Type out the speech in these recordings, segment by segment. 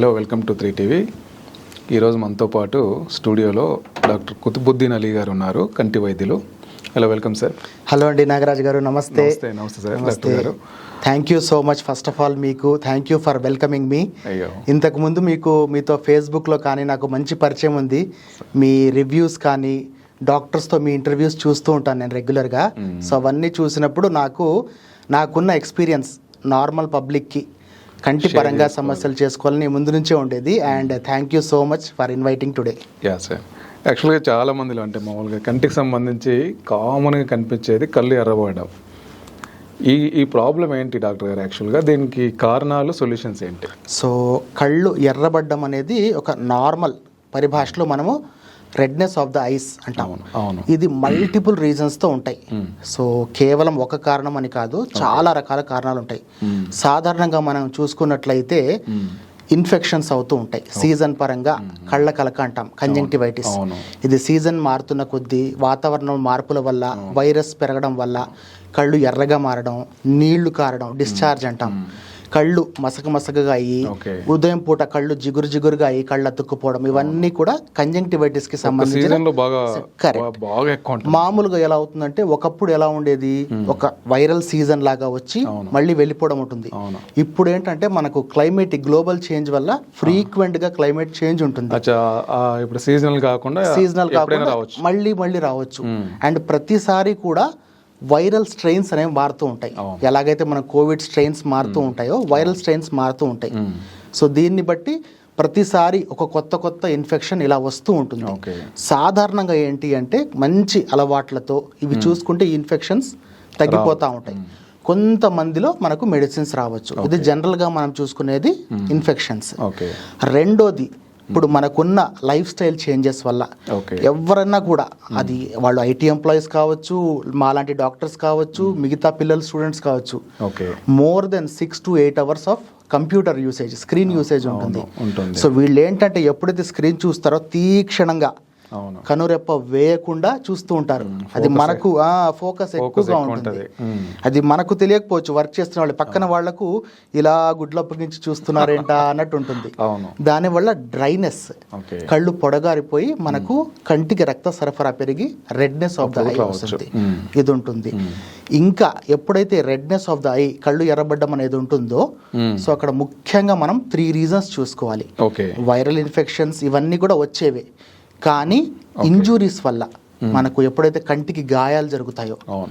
Hello welcome to three TV ఈరోజు మనతో పాటు స్టూడియోలో డాక్టర్ కుతుబుద్దీన్ అలీ గారు ఉన్నారు కంటి వైద్యులు. హలో వెల్కమ్ సార్ హలో అండి నాగరాజ్ గారు. నమస్తే. నమస్తే నమస్తే సార్ డాక్టర్ గారు. Thank you so much first of all మీకు. థ్యాంక్ యూ ఫర్ వెల్కమింగ్ మీ ఇంతకు ముందు మీకు మీతో ఫేస్బుక్లో కానీ నాకు మంచి పరిచయం ఉంది. మీ రివ్యూస్ కానీ డాక్టర్స్తో మీ ఇంటర్వ్యూస్ చూస్తూ ఉంటాను నేను రెగ్యులర్గా సో అవన్నీ చూసినప్పుడు నాకు నాకున్న ఎక్స్పీరియన్స్ నార్మల్ పబ్లిక్కి కంటి పరంగా సమస్యలు చేసుకోవాలని ముందు నుంచే ఉండేది. And thank you so much for inviting today yeah sir యాక్చువల్గా చాలా మందిలో అంటే మామూలుగా కంటికి సంబంధించి కామన్గా కనిపించేది కళ్ళు ఎర్రబడడం. ఈ ఈ ప్రాబ్లం ఏంటి డాక్టర్ గారు యాక్చువల్గా దీనికి కారణాలు సొల్యూషన్స్ ఏంటి? సో కళ్ళు ఎర్రబడ్డం అనేది ఒక నార్మల్ పరిభాషలో మనము రెడ్నెస్ ఆఫ్ ద ఐస్ అంటాం అవును అవును. ఇది మల్టిపుల్ రీజన్స్తో ఉంటాయి. సో కేవలం ఒక కారణం అని కాదు చాలా రకాల కారణాలు ఉంటాయి. సాధారణంగా మనం చూసుకున్నట్లయితే ఇన్ఫెక్షన్స్ అవుతూ ఉంటాయి. సీజన్ పరంగా కళ్ళ కలక అంటాం కంజంక్టివైటిస్. ఇది సీజన్ మారుతున్న కొద్దీ వాతావరణం మార్పుల వల్ల వైరస్ పెరగడం వల్ల కళ్ళు ఎర్రగా మారడం నీళ్ళు కారడం డిశ్చార్జ్ అంటాం. కళ్ళు మసక మసకగా అయ్యి ఉదయం పూట కళ్ళు జిగురు జిగురుగా అయ్యి కళ్ళు అతుక్కుపోవడం ఇవన్నీ కూడా కంజంక్టివైటిస్కి సంబంధించిన మామూలుగా ఎలా అవుతుందంటే ఒకప్పుడు ఎలా ఉండేది? ఒక వైరల్ సీజన్ లాగా వచ్చి మళ్ళీ వెళ్ళిపోవడం ఉంటుంది. ఇప్పుడు ఏంటంటే మనకు క్లైమేట్ గ్లోబల్ చేంజ్ వల్ల ఫ్రీక్వెంట్గా క్లైమేట్ చేంజ్ ఉంటుంది. ఇప్పుడు సీజనల్ కాకుండా సీజనల్ కాకుండా మళ్ళీ మళ్ళీ రావచ్చు. అండ్ ప్రతిసారి కూడా వైరల్ స్ట్రెయిన్స్ అనేవి మారుతూ ఉంటాయి. ఎలాగైతే మన కోవిడ్ స్ట్రెయిన్స్ మారుతూ ఉంటాయో వైరల్ స్ట్రెయిన్స్ మారుతూ ఉంటాయి. సో దీన్ని బట్టి ప్రతిసారి ఒక కొత్త కొత్త ఇన్ఫెక్షన్ ఇలా వస్తూ ఉంటుంది. సాధారణంగా ఏంటి అంటే మంచి అలవాట్లతో ఇవి చూసుకుంటే ఇన్ఫెక్షన్స్ తగ్గిపోతూ ఉంటాయి. కొంతమందిలో మనకు మెడిసిన్స్ రావచ్చు. ఇది జనరల్గా మనం చూసుకునేది ఇన్ఫెక్షన్స్. ఓకే. రెండోది ఇప్పుడు మనకున్న లైఫ్ స్టైల్ చేంజెస్ వల్ల ఎవరన్నా కూడా అది వాళ్ళు ఐటీ ఎంప్లాయీస్ కావచ్చు మాలాంటి డాక్టర్స్ కావచ్చు మిగతా పిల్లలు స్టూడెంట్స్ కావచ్చు. Okay. More than six to eight hours of computer usage screen usage ఉంటుంది. సో వీళ్ళు ఏంటంటే ఎప్పుడైతే స్క్రీన్ చూస్తారో తీక్షణంగా కనురెప్ప వేయకుండా చూస్తూ ఉంటారు. అది మనకు ఫోకస్ ఎక్కువగా ఎక్కువ ఉంటుంది. అది మనకు తెలియకపోవచ్చు వర్క్ చేస్తున్న వాళ్ళు. పక్కన వాళ్ళకు ఇలా గుడ్లప్పటి నుంచి చూస్తున్నారేంట అన్నట్టు ఉంటుంది. దానివల్ల డ్రైనెస్ కళ్ళు పొడగారిపోయి మనకు కంటికి రక్త సరఫరా పెరిగి రెడ్నెస్ ఆఫ్ ద ఐ వస్తుంది. ఇది ఉంటుంది. ఇంకా ఎప్పుడైతే రెడ్నెస్ ఆఫ్ ద ఐ కళ్ళు ఎర్రబడ్డం అనేది ఉంటుందో. సో అక్కడ ముఖ్యంగా మనం త్రీ రీజన్స్ చూసుకోవాలి. వైరల్ ఇన్ఫెక్షన్స్ ఇవన్నీ కూడా వచ్చేవే. కానీ ఇంజురీస్ వల్ల మనకు ఎప్పుడైతే కంటికి గాయాలు జరుగుతాయో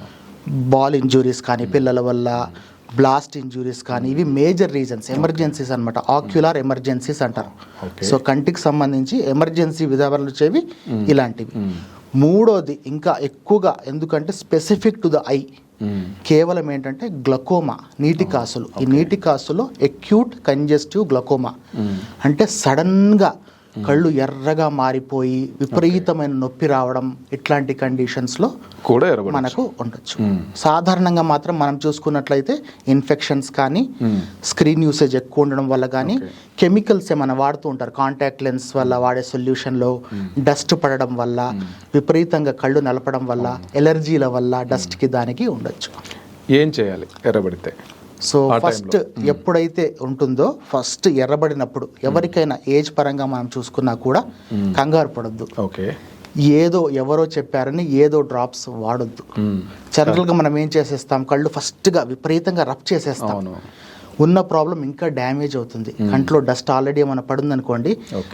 బాల్ ఇంజురీస్ కానీ పిల్లల వల్ల బ్లాస్ట్ ఇంజురీస్ కానీ ఇవి మేజర్ రీజన్స్ ఎమర్జెన్సీస్ అన్నమాట. ఆక్యులార్ ఎమర్జెన్సీస్ అంటారు. సో కంటికి సంబంధించి ఎమర్జెన్సీ విధానాలు వచ్చేవి ఇలాంటివి. మూడోది ఇంకా ఎక్కువగా ఎందుకంటే స్పెసిఫిక్ టు ద ఐ. కేవలం ఏంటంటే గ్లకోమా నీటి కాసులు. ఈ నీటి కాసులో ఎక్యూట్ కంజెస్టివ్ గ్లకోమా. అంటే సడన్గా కళ్ళు ఎర్రగా మారిపోయి విపరీతమైన నొప్పి రావడం ఇట్లాంటి కండిషన్స్లో కూడా మనకు ఉండొచ్చు. సాధారణంగా మాత్రం మనం చూసుకున్నట్లయితే ఇన్ఫెక్షన్స్ కానీ. స్క్రీన్ యూసేజ్ ఎక్కువ ఉండడం వల్ల కానీ కెమికల్స్ ఏమైనా వాడుతూ ఉంటారు. కాంటాక్ట్ లెన్స్ వల్ల వాడే సొల్యూషన్లో డస్ట్ పడడం వల్ల విపరీతంగా కళ్ళు నలపడం వల్ల ఎలర్జీల వల్ల డస్ట్కి దానికి ఉండొచ్చు. ఏం చేయాలి? ఎర్రబడితే. సో ఫస్ట్ ఎప్పుడైతే ఉంటుందో ఫస్ట్ ఎర్రబడినప్పుడు ఎవరికైనా ఏజ్ పరంగా మనం చూసుకున్నా కూడా కంగారు పడొద్దు. ఓకే. ఏదో ఎవరో చెప్పారని ఏదో డ్రాప్స్ వాడొద్దు. జనరల్గా మనం ఏం చేసేస్తాం? కళ్ళు ఫస్ట్గా విపరీతంగా రబ్ చేసేస్తాం. ఉన్న ప్రాబ్లం ఇంకా డ్యామేజ్ అవుతుంది కంట్లో డస్ట్ ఆల్రెడీ ఏమైనా పడింది అనుకోండి.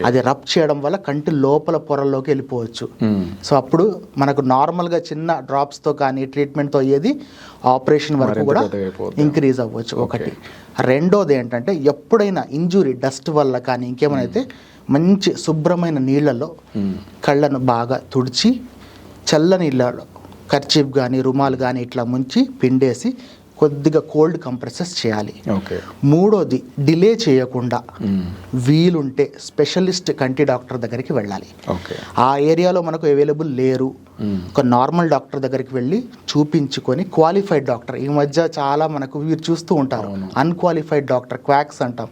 అది రబ్ చేయడం వల్ల కంటి లోపల పొరల్లోకి వెళ్ళిపోవచ్చు మ్మ్. సో అప్పుడు మనకు నార్మల్గా చిన్న డ్రాప్స్తో కానీ ట్రీట్మెంట్తో అయ్యేది ఆపరేషన్ వరకు కూడా. ఇంక్రీజ్ అవ్వచ్చు ఒకటి రెండోది ఏంటంటే ఎప్పుడైనా ఇంజురీ డస్ట్ వల్ల కానీ ఇంకేమైనా అయితే మంచి శుభ్రమైన నీళ్ళలో. కళ్ళను బాగా తుడిచి చల్ల నీళ్ళలో కర్చీఫ్ కానీ రుమాలు కానీ ఇట్లా ముంచి పిండేసి కొద్దిగా కోల్డ్ కంప్రెసెస్ చేయాలి. ఓకే. మూడోది డిలే చేయకుండా. వీలుంటే స్పెషలిస్ట్ కంటి డాక్టర్ దగ్గరికి వెళ్ళాలి. ఓకే. ఆ ఏరియాలో మనకు అవైలబుల్ లేరు. ఒక నార్మల్ డాక్టర్ దగ్గరికి వెళ్ళి చూపించుకొని క్వాలిఫైడ్ డాక్టర్. ఈ మధ్య చాలా మనకు వీరు చూస్తూ ఉంటారు. అన్క్వాలిఫైడ్ డాక్టర్ క్వాక్స్ అంటాం.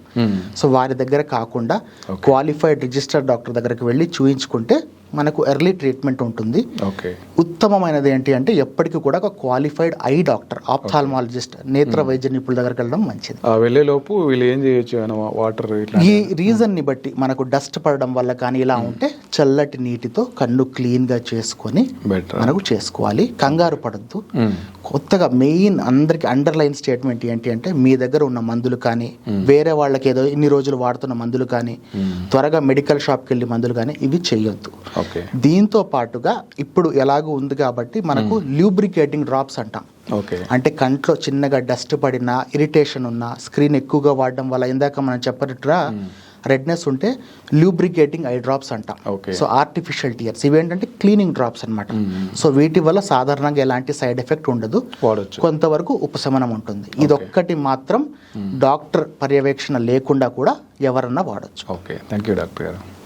సో వారి దగ్గర కాకుండా క్వాలిఫైడ్ రిజిస్టర్డ్ డాక్టర్ దగ్గరికి వెళ్ళి చూయించుకుంటే మనకు ఎర్లీ ట్రీట్మెంట్ ఉంటుంది. ఓకే. ఉత్త ఉత్తమమైనది ఏంటి అంటే ఎప్పటికీ కూడా ఒక క్వాలిఫైడ్ ఐ డాక్టర్ ఆప్థాల్మాలజిస్ట్ నేత్ర వైద్య నిపుణుల దగ్గరికి వెళ్ళడం మంచిది. ఆ వెళ్ళేలోపు వీళ్ళు ఏం చేయొచ్చు వాటర్ ఈ రీజన్ని బట్టి మనకు డస్ట్ పడడం వల్ల కానీ ఇలా ఉంటే చల్లటి నీటితో కన్ను క్లీన్గా చేసుకొని మనకు చేసుకోవాలి. కంగారు పడద్దు. కొత్తగా మెయిన్ అందరికి అండర్లైన్ స్టేట్మెంట్ ఏంటి అంటే మీ దగ్గర ఉన్న మందులు కానీ వేరే వాళ్ళకి ఏదో ఇన్ని రోజులు వాడుతున్న మందులు కానీ త్వరగా మెడికల్ షాప్కి వెళ్ళి మందులు కానీ ఇవి చేయొద్దు. ఓకే. దీంతో పాటుగా ఇప్పుడు ఎలాగో ఉంది కాబట్టి మనకు ల్యూబ్రికేటింగ్ డ్రాప్స్ అంటాం. ఓకే. అంటే కంట్లో చిన్నగా డస్ట్ పడినా ఇరిటేషన్ ఉన్నా స్క్రీన్ ఎక్కువగా వాడడం వల్ల ఇందాక మనం చెప్పినట్టుగా రెడ్నెస్ ఉంటే ల్యూబ్రికేటింగ్ ఐ డ్రాప్స్ అంటాం. సో ఆర్టిఫిషియల్ టీయర్స్ ఇవేంటంటే క్లీనింగ్ డ్రాప్స్ అన్నమాట. సో వీటి వల్ల సాధారణంగా ఎలాంటి సైడ్ ఎఫెక్ట్ ఉండదు. కొంతవరకు ఉపశమనం ఉంటుంది. ఇదొక్కటి మాత్రం డాక్టర్ పర్యవేక్షణ లేకుండా కూడా ఎవరన్నా వాడచ్చు. ఓకే. థ్యాంక్ యూ డాక్టర్ గారు.